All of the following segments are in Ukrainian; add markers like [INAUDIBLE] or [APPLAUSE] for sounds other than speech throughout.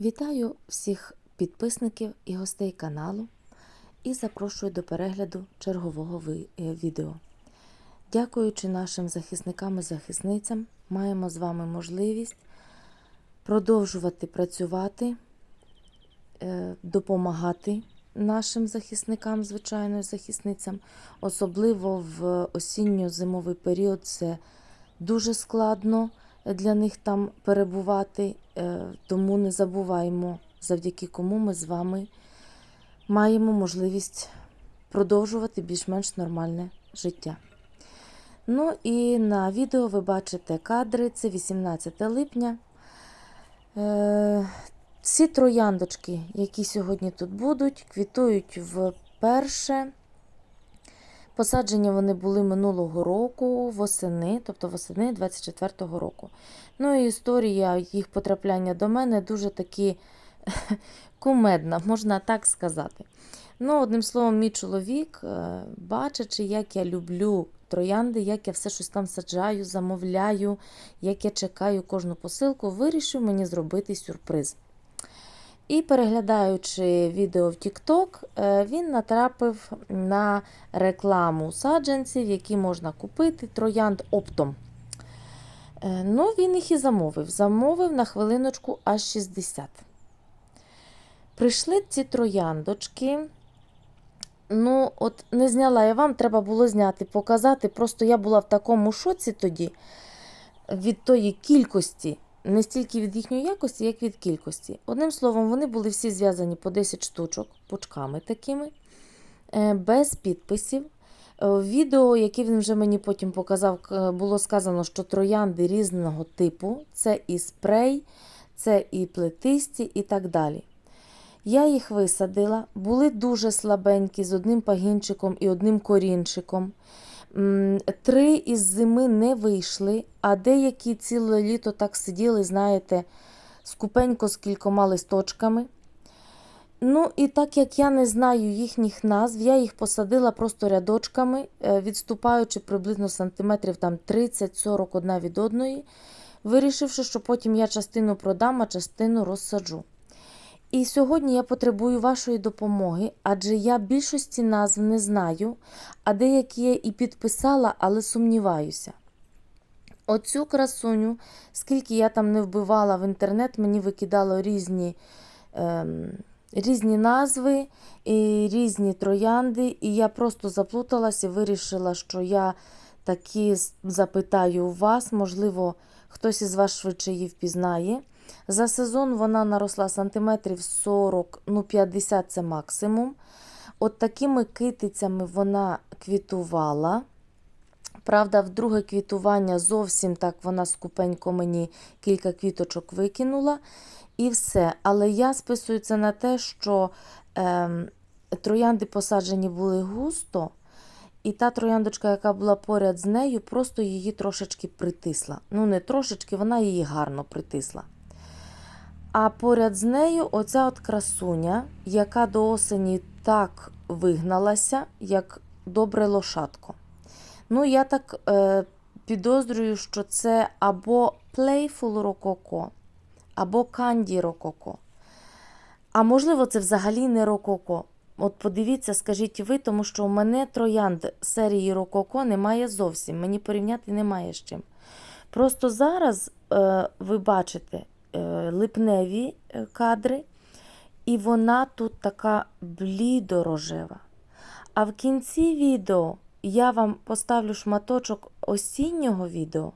Вітаю всіх підписників і гостей каналу і запрошую до перегляду чергового е, відео. Дякуючи нашим захисникам і захисницям, маємо з вами можливість продовжувати працювати, е, допомагати нашим захисникам, звичайно, захисницям. Особливо в осінньо-зимовий період це дуже складно для них там перебувати, е, тому не забуваємо, завдяки кому ми з вами маємо можливість продовжувати більш-менш нормальне життя. Ну і на відео ви бачите кадри, це 18 липня. Е, Ці трояндочки, які сьогодні тут будуть, квітують вперше. Посаджені вони були минулого року, восени, тобто восени 24-го року. Ну і історія їх потрапляння до мене дуже таки [LAUGHS] кумедна, можна так сказати. Ну, одним словом, мій чоловік, е, бачачи, як я люблю троянди, як я все щось там саджаю, замовляю, як я чекаю кожну посилку, вирішив мені зробити сюрприз. І переглядаючи відео в TikTok, е, він натрапив на рекламу саджанців, які можна купити троянд оптом. Е, Ну, він їх і замовив. Замовив на хвилиночку аж 60. Прийшли ці трояндочки. Ну, от не зняла я вам, треба було зняти, показати. Просто я була в такому шоці тоді від тої кількості, не стільки від їхньої якості, як від кількості. Одним словом, вони були всі зв'язані по 10 штучок, пучками такими, е, без підписів. Е, В відео, яке він вже мені потім показав, було сказано, що троянди різного типу: це і спрей, це і плетисті, і так далі. Я їх висадила, були дуже слабенькі з одним пагінчиком і одним корінчиком. Три із зими не вийшли, а деякі ціле літо так сиділи, знаєте, скупенько з кількома листочками. Ну, і так як я не знаю їхніх назв, я їх посадила просто рядочками, е, відступаючи приблизно сантиметрів там 30-40 одна від одної, вирішивши, що потім я частину продам, а частину розсаджу. І сьогодні я потребую вашої допомоги, адже я більшості назв не знаю, а деякі я і підписала, але сумніваюся. Оцю красуню, скільки я там не вбивала в інтернет, мені викидало різні, ем, різні назви і різні троянди, і я просто заплуталась і вирішила, що я таки запитаю у вас, можливо, хтось із вас швидше її впізнає. За сезон вона наросла сантиметрів 40, ну 50 це максимум. От такими китицями вона квітувала. Правда, в друге квітування зовсім так вона скупенько мені кілька квіточок викинула. І все. Але я списую це на те, що ем, троянди посаджені були густо, і та трояндочка, яка була поряд з нею, просто її трошечки притисла. Ну, не трошечки, вона її гарно притисла. А поряд з нею оця от красуня, яка до осені так вигналася, як добре лошадко. Ну, я так е, підозрюю, що це або Playful Рококо, або Candy Рококо. А можливо, це взагалі не Рококо. От подивіться, скажіть ви, тому що у мене троянд серії Рококо немає зовсім. Мені порівняти немає з чим. Просто зараз е, ви бачите липневі е, кадри, і вона тут така блідорожева. А в кінці відео я вам поставлю шматочок осіннього відео,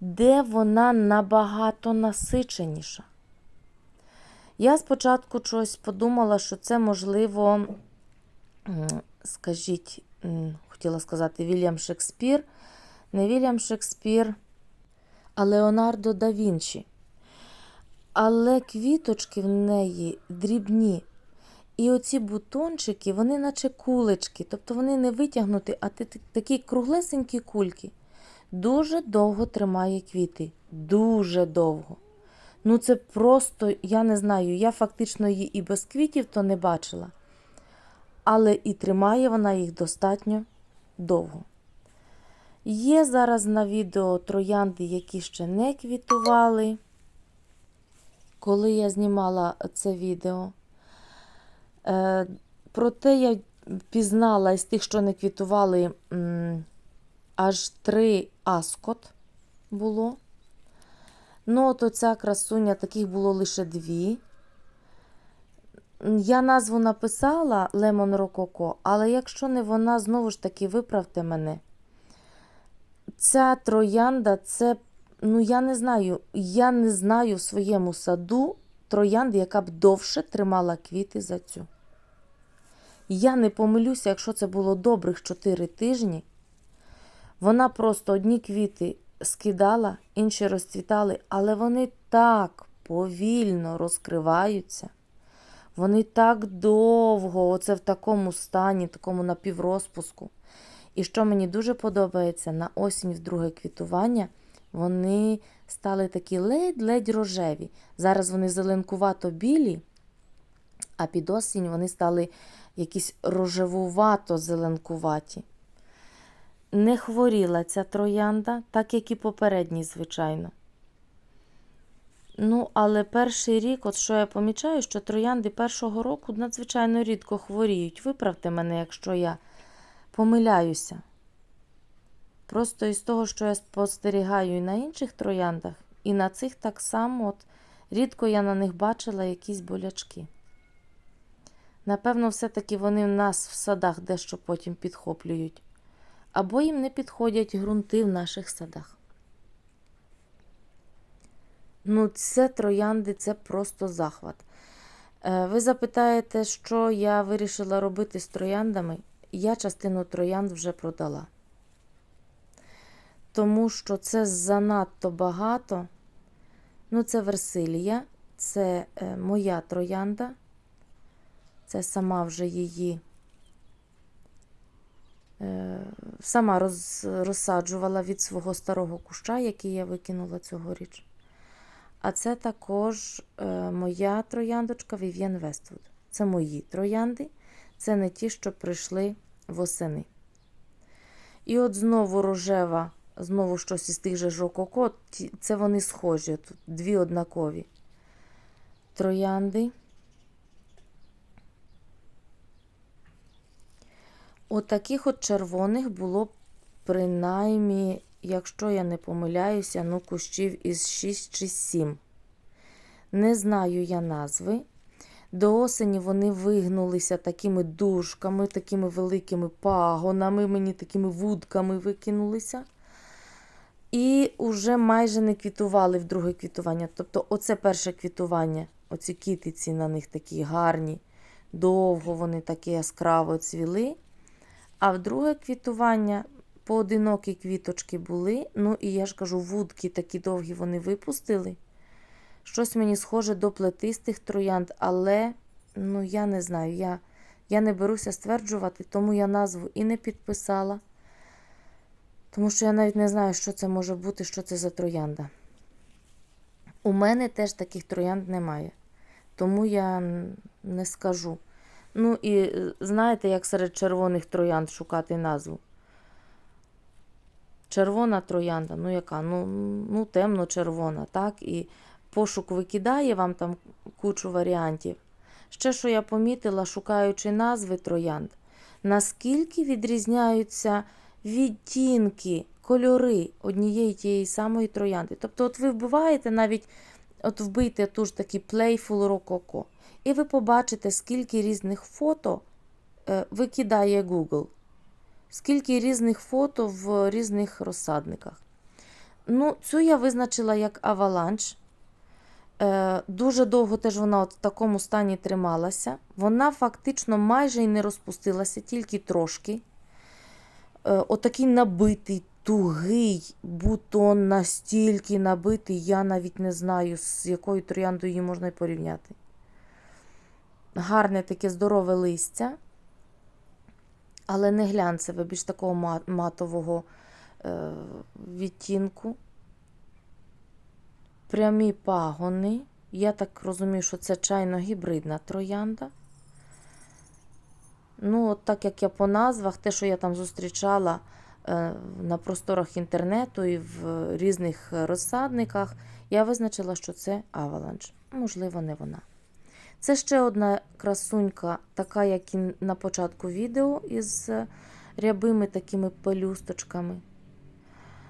де вона набагато насиченіша. Я спочатку щось подумала, що це, можливо, скажіть, хотіла сказати Вільям Шекспір, не Вільям Шекспір, а Леонардо да Вінчі. Але квіточки в неї дрібні. І оці бутончики, вони наче кулечки, тобто вони не витягнуті, а такі круглесенькі кульки. Дуже довго тримає квіти. Дуже довго. Ну, це просто, я не знаю, я фактично її і без квітів то не бачила. Але і тримає вона їх достатньо довго. Є зараз на відео троянди, які ще не квітували. Коли я знімала це відео. Е, проте я пізнала із тих, що не квітували, аж три аскот було. Ну, от оця красуня, таких було лише дві. Я назву написала Лемон Рококо, але якщо не вона, знову ж таки, виправте мене. Ця троянда, це, ну я не знаю, я не знаю в своєму саду троянди, яка б довше тримала квіти за цю. Я не помилюся, якщо це було добрих 4 тижні. Вона просто одні квіти скидала, інші розцвітали, але вони так повільно розкриваються. Вони так довго, оце в такому стані, такому напіврозпуску. І що мені дуже подобається, на осінь в друге квітування вони стали такі ледь-ледь рожеві. Зараз вони зеленкувато білі, а під осінь вони стали якісь рожевувато зеленкуваті. Не хворіла ця троянда, так як і попередній, звичайно. Ну, але перший рік, от що я помічаю, що троянди першого року надзвичайно рідко хворіють. Виправте мене, якщо я помиляюся. Просто із того, що я спостерігаю і на інших трояндах, і на цих так само, от рідко я на них бачила якісь болячки. Напевно, все-таки вони в нас в садах дещо потім підхоплюють. Або їм не підходять ґрунти в наших садах. Ну, це троянди, це просто захват. Е, Ви запитаєте, що я вирішила робити з трояндами? Я частину троянд вже продала. Тому що це занадто багато. Ну, це Версилія, це е, моя троянда. Це сама вже її е, сама роз, розсаджувала від свого старого куща, який я викинула цьогоріч. А це також е, моя трояндочка Vivienne Westwood. Це мої троянди, це не ті, що прийшли восени. І от знову рожева, знову щось із тих же жококо, це вони схожі, тут дві однакові троянди. От от червоних було принаймні, якщо я не помиляюся, ну кущів із 6 чи 7. Не знаю я назви. До осені вони вигнулися такими дужками, такими великими пагонами, мені такими вудками викинулися. І вже майже не квітували в друге квітування. Тобто, оце перше квітування, оці кітиці на них такі гарні, довго вони такі яскраво цвіли. А в друге квітування поодинокі квіточки були. Ну і я ж кажу, вудки такі довгі вони випустили. Щось мені схоже до плетистих троянд, але ну я не знаю, я, я не беруся стверджувати, тому я назву і не підписала. Тому що я навіть не знаю, що це може бути, що це за троянда. У мене теж таких троянд немає. Тому я не скажу. Ну і е, знаєте, як серед червоних троянд шукати назву? Червона троянда, ну яка? Ну, ну темно-червона, так? І пошук викидає вам там кучу варіантів. Ще що я помітила, шукаючи назви троянд, наскільки відрізняються відтінки, кольори однієї тієї самої троянди. Тобто, от ви вбиваєте навіть, от вбийте ту ж таки Playful Rococo, і ви побачите, скільки різних фото е, викидає Google, скільки різних фото в різних розсадниках. Ну, цю я визначила як аваланч. Е, Дуже довго теж вона от в такому стані трималася. Вона фактично майже і не розпустилася, тільки трошки. Е, Отакий набитий, тугий бутон, настільки набитий, я навіть не знаю, з якою трояндою її можна порівняти. Гарне таке здорове листя, але не глянцеве, більш такого матового е, відтінку прямі пагони. Я так розумію, що це чайно-гібридна троянда. Ну, от так як я по назвах, те, що я там зустрічала е, на просторах інтернету і в різних розсадниках, я визначила, що це аваланж. можливо, не вона. Це ще одна красунька, така, як і на початку відео, із рябими такими пелюсточками.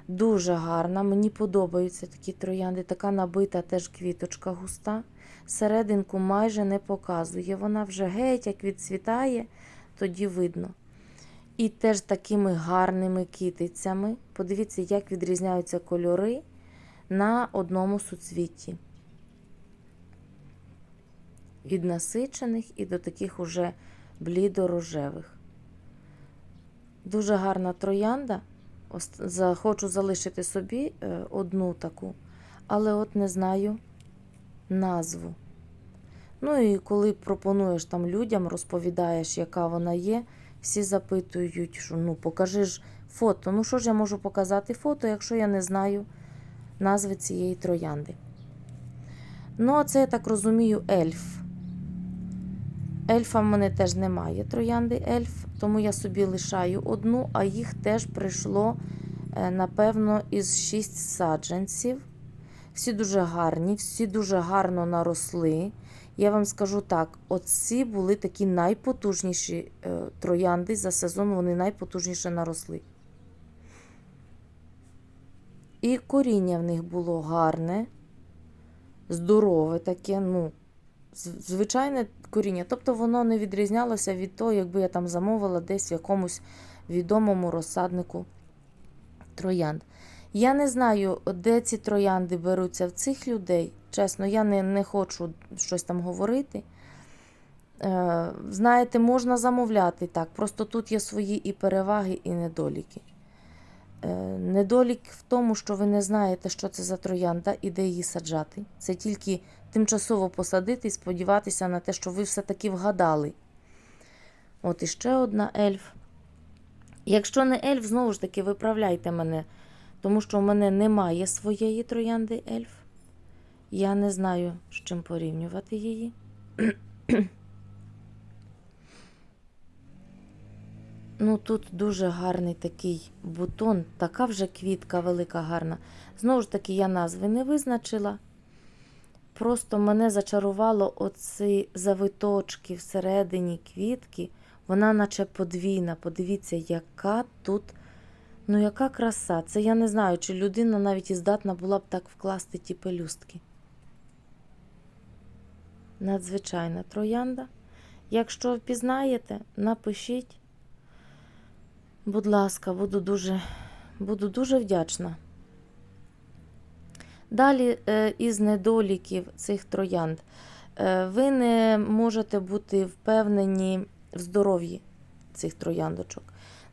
Дуже гарна. Мені подобаються такі троянди. Така набита теж квіточка густа. Серединку майже не показує. Вона вже геть як відцвітає, тоді видно. І теж такими гарними китицями. Подивіться, як відрізняються кольори на одному суцвітті. Від насичених і до таких уже блідо-рожевих. Дуже гарна троянда. Хочу залишити собі е, одну таку, але от не знаю назву. Ну і коли пропонуєш там людям, розповідаєш, яка вона є, всі запитують, що ну покажи ж фото. Ну що ж я можу показати фото, якщо я не знаю назви цієї троянди. Ну, а це, я так розумію, ельф. Ельфа в мене теж немає троянди ельф, тому я собі лишаю одну, а їх теж прийшло, е, напевно, із шість саджанців. Всі дуже гарні, всі дуже гарно наросли. Я вам скажу так: оці були такі найпотужніші е, троянди за сезон, вони найпотужніше наросли. І коріння в них було гарне, здорове таке, ну, звичайне коріння. Тобто воно не відрізнялося від того, якби я там замовила десь в якомусь відомому розсаднику троянд. Я не знаю, де ці троянди беруться в цих людей. Чесно, я не, не хочу щось там говорити. Е, знаєте, можна замовляти так. Просто тут є свої і переваги, і недоліки. Е, недолік в тому, що ви не знаєте, що це за троянда і де її саджати. Це тільки тимчасово посадити і сподіватися на те, що ви все-таки вгадали. От іще одна ельф. Якщо не ельф, знову ж таки, виправляйте мене, тому що в мене немає своєї троянди ельф. Я не знаю, з чим порівнювати її. [CLEARS THROAT] Ну, тут дуже гарний такий бутон, така вже квітка велика, гарна. Знову ж таки, я назви не визначила. Просто мене зачарувало оці завиточки всередині квітки. Вона наче подвійна. Подивіться, яка тут, ну яка краса. Це я не знаю, чи людина навіть і здатна була б так вкласти ті пелюстки. Надзвичайна троянда. Якщо впізнаєте, напишіть. Будь ласка, буду дуже, буду дуже вдячна. Далі е, із недоліків цих троянд. Е, ви не можете бути впевнені в здоров'ї цих трояндочок.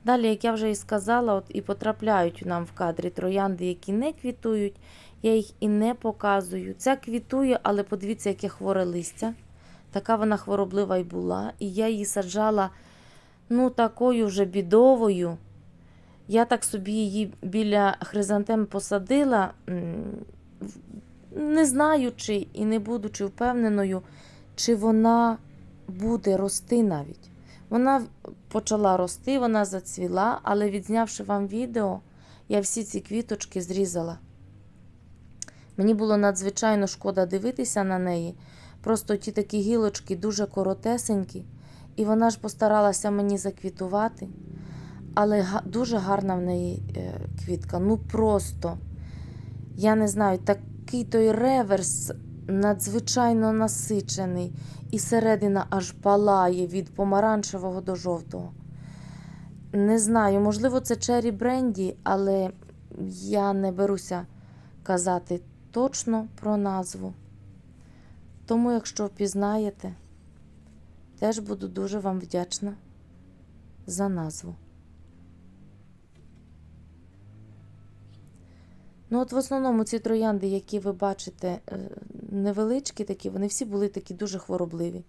Далі, як я вже і сказала, от і потрапляють нам в кадрі троянди, які не квітують, я їх і не показую. Ця квітує, але подивіться, яке хворе листя. Така вона хвороблива і була. І я її саджала ну, такою вже бідовою. Я так собі її біля хризантем посадила, не знаючи і не будучи впевненою, чи вона буде рости навіть. Вона почала рости, вона зацвіла, але відзнявши вам відео, я всі ці квіточки зрізала. Мені було надзвичайно шкода дивитися на неї. Просто ті такі гілочки дуже коротесенькі, і вона ж постаралася мені заквітувати. Але дуже гарна в неї е, квітка. Ну просто, я не знаю, такий той реверс надзвичайно насичений, і середина аж палає від помаранчевого до жовтого. Не знаю, можливо, це Чері Бренді, але я не беруся казати точно про назву. Тому, якщо впізнаєте, теж буду дуже вам вдячна за назву. Ну, от в основному ці троянди, які ви бачите, е, невеличкі такі, вони всі були такі дуже хворобливі.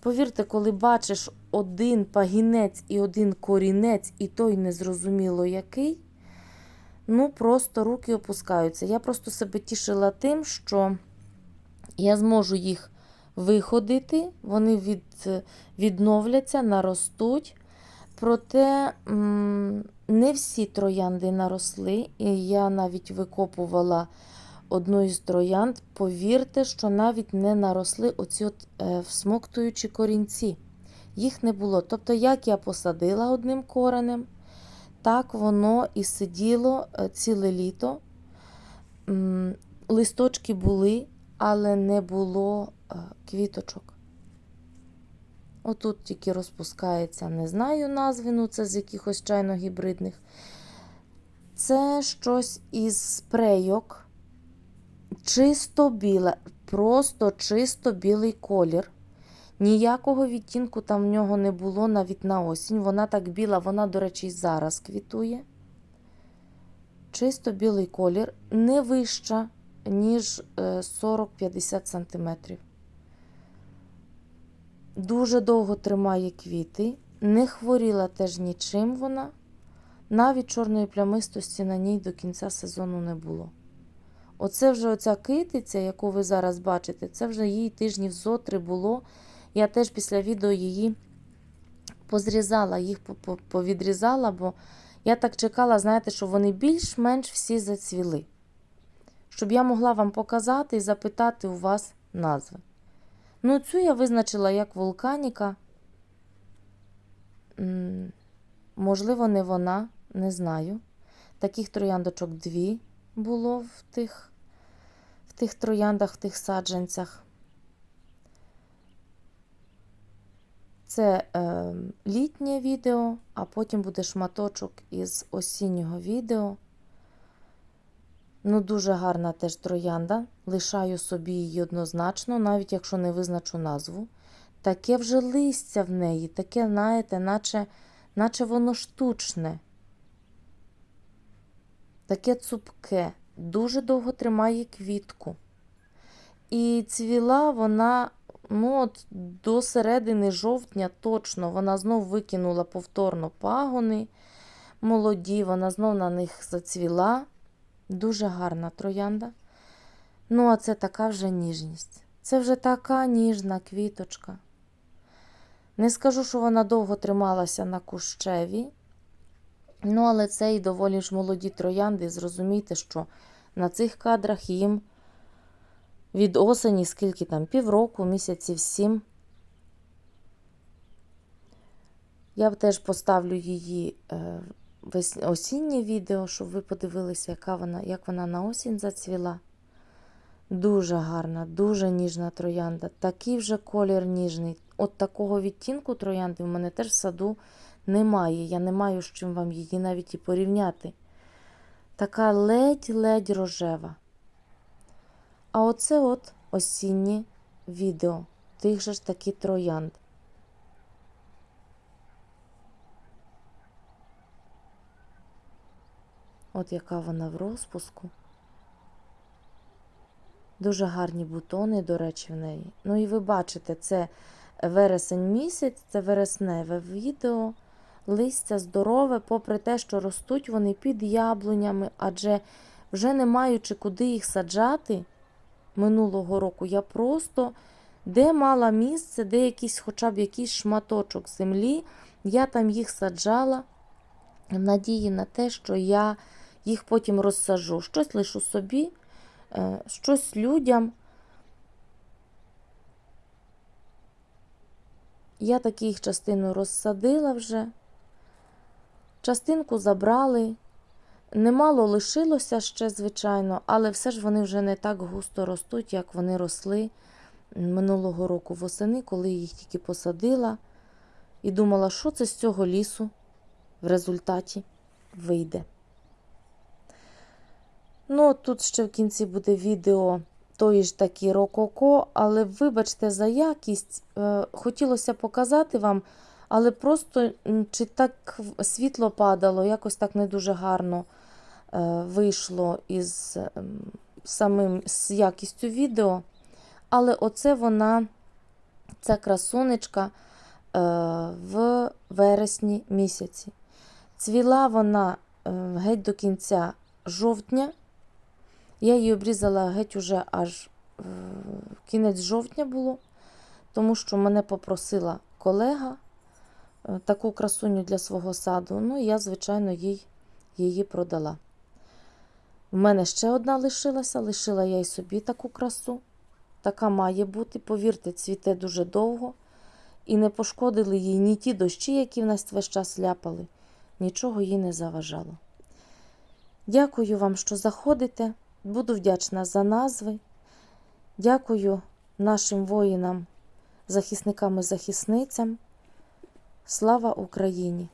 Повірте, коли бачиш один пагінець і один корінець, і той незрозуміло який, ну просто руки опускаються. Я просто себе тішила тим, що я зможу їх виходити, вони від, відновляться, наростуть. Проте м, не всі троянди наросли, і я навіть викопувала одну із троянд, повірте, що навіть не наросли оці от е, всмоктуючі корінці. Їх не було. Тобто, як я посадила одним коренем, так воно і сиділо е, ціле літо. Листочки були, але не було е, квіточок. Отут тільки розпускається, не знаю назви, ну це з якихось чайно гібридних. Це щось із спрейок. Чисто біле, просто чисто білий колір. Ніякого відтінку там в нього не було навіть на осінь. Вона так біла, вона, до речі, і зараз квітує. Чисто білий колір, не вища, ніж е, 40-50 см. Дуже довго тримає квіти, не хворіла теж нічим вона. Навіть чорної плямистості на ній до кінця сезону не було. Оце вже оця китиця, яку ви зараз бачите, це вже їй тижнів зо три було. Я теж після відео її позрізала, їх по- по- повідрізала, бо я так чекала, знаєте, що вони більш-менш всі зацвіли. Щоб я могла вам показати і запитати у вас назви. Ну, цю я визначила як вулканіка. Можливо, не вона, не знаю. Таких трояндочок дві було в тих, в тих трояндах, в тих саджанцях. Це е, літнє відео, а потім буде шматочок із осіннього відео. Ну, дуже гарна теж троянда. Лишаю собі її однозначно, навіть якщо не визначу назву. Таке вже листя в неї, таке, знаєте, наче, наче воно штучне. Таке цупке, дуже довго тримає квітку. І цвіла вона ну, от, до середини жовтня точно. Вона знов викинула повторно пагони молоді, вона знов на них зацвіла. Дуже гарна троянда. Ну, а це така вже ніжність. Це вже така ніжна квіточка. Не скажу, що вона довго трималася на кущеві. Ну, але це і доволі ж молоді троянди. Зрозумійте, що на цих кадрах їм від осені, скільки там, півроку, місяців сім. Я теж поставлю її е, осіннє відео, щоб ви подивилися, яка вона, як вона на осінь зацвіла. Дуже гарна, дуже ніжна троянда. Такий вже колір ніжний. От такого відтінку троянди в мене теж в саду немає. Я не маю з чим вам її навіть і порівняти. Така ледь-ледь рожева. А оце от осіннє відео тих же ж таки троянд. От яка вона в розпуску. Дуже гарні бутони, до речі, в неї. Ну і ви бачите, це вересень місяць, це вересневе відео. Листя здорове, попри те, що ростуть вони під яблунями, адже вже не маючи куди їх саджати минулого року, я просто де мала місце, де якийсь, хоча б якийсь шматочок землі, я там їх саджала в надії на те, що я їх потім розсажу. Щось лишу собі, е, щось людям. Я таки їх частину розсадила вже, частинку забрали. Немало лишилося ще, звичайно, але все ж вони вже не так густо ростуть, як вони росли минулого року восени, коли їх тільки посадила і думала, що це з цього лісу в результаті вийде. Ну, тут ще в кінці буде відео тої ж такі рококо, але вибачте за якість. Е, хотілося показати вам, але просто чи так світло падало, якось так не дуже гарно е, вийшло із ем, самим з якістю відео. Але оце вона, ця красунечка е, в вересні місяці. Цвіла вона геть до кінця жовтня. Я її обрізала геть уже аж е, кінець жовтня було, тому що мене попросила колега е, таку красуню для свого саду. Ну, я, звичайно, їй її продала. В мене ще одна лишилася, лишила я й собі таку красу. Така має бути, повірте, цвіте дуже довго. І не пошкодили їй ні ті дощі, які в нас весь час ляпали, нічого їй не заважало. Дякую вам, що заходите. Буду вдячна за назви. Дякую нашим воїнам, захисникам і захисницям. Слава Україні!